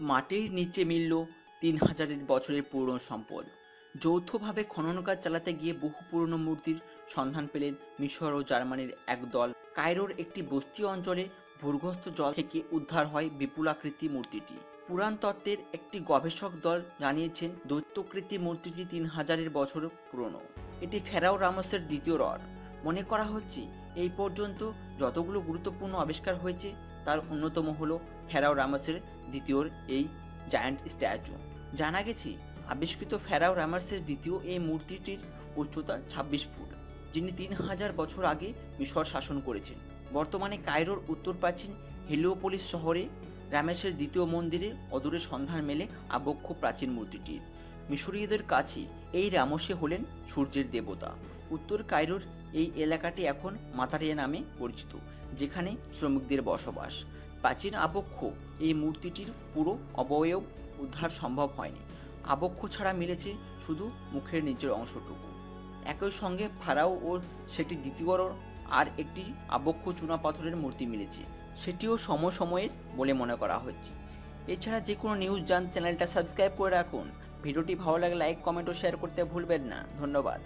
মাটির নিচে মিলল তিন হাজারের বছরের পুরনো সম্পদ। যৌথভাবে খনন কাজ চালাতে গিয়ে বহু পুরনো মূর্তির সন্ধান পেলেন মিশর ও জার্মানির এক দল। কায়রোর একটি বস্তি অঞ্চলে ভূগর্ভস্থ জল থেকে উদ্ধার হয় বিপুলাকৃতি মূর্তিটি। পুরাণ তত্ত্বের একটি গবেষক দল জানিয়েছেন, দৈত্যাকৃতি মূর্তিটি তিন হাজারের বছর পুরনো। এটি ফেরাও রামসের দ্বিতীয় রড মনে করা হচ্ছে, এই পর্যন্ত যতগুলো গুরুত্বপূর্ণ আবিষ্কার হয়েছে তার অন্যতম হলো ফেরাও রামসের দ্বিতীয় এই জায়ান্ট স্ট্যাচু। জানা গেছে, আবিষ্কৃত ফেরাও রামার্সের দ্বিতীয় এই মূর্তিটির উচ্চতা ছাব্বিশ ফুট, যিনি তিন হাজার বছর আগে মিশর শাসন করেছেন। বর্তমানে কায়রোর উত্তর প্রাচীন হেলিওপোলিস শহরে রামেশের দ্বিতীয় মন্দিরে অদূরে সন্ধান মেলে আবক্ষ প্রাচীন মূর্তিটির। মিশরীয়দের কাছে এই রামসে হলেন সূর্যের দেবতা। উত্তর কায়রোর এই এলাকাটি এখন মাতারিয়া নামে পরিচিত, যেখানে শ্রমিকদের বসবাস। প্রাচীন আবক্ষ এই মূর্তিটির পুরো অবয়ব উদ্ধার সম্ভব হয়নি। আবক্ষ ছাড়া মিলেছে শুধু মুখের নিচের অংশটুকু। একই সঙ্গে ফারাও ও সেটি দ্বিতীয় আর একটি আবক্ষ চুনা পাথরের মূর্তি মিলেছে, সেটিও সমসময়ের বলে মনে করা হচ্ছে এছাড়া যে কোনো নিউজ জান চ্যানেলটা সাবস্ক্রাইব করে রাখুন। ভিডিওটি ভালো লাগলে লাইক কমেন্ট ও শেয়ার করতে ভুলবেন না। ধন্যবাদ।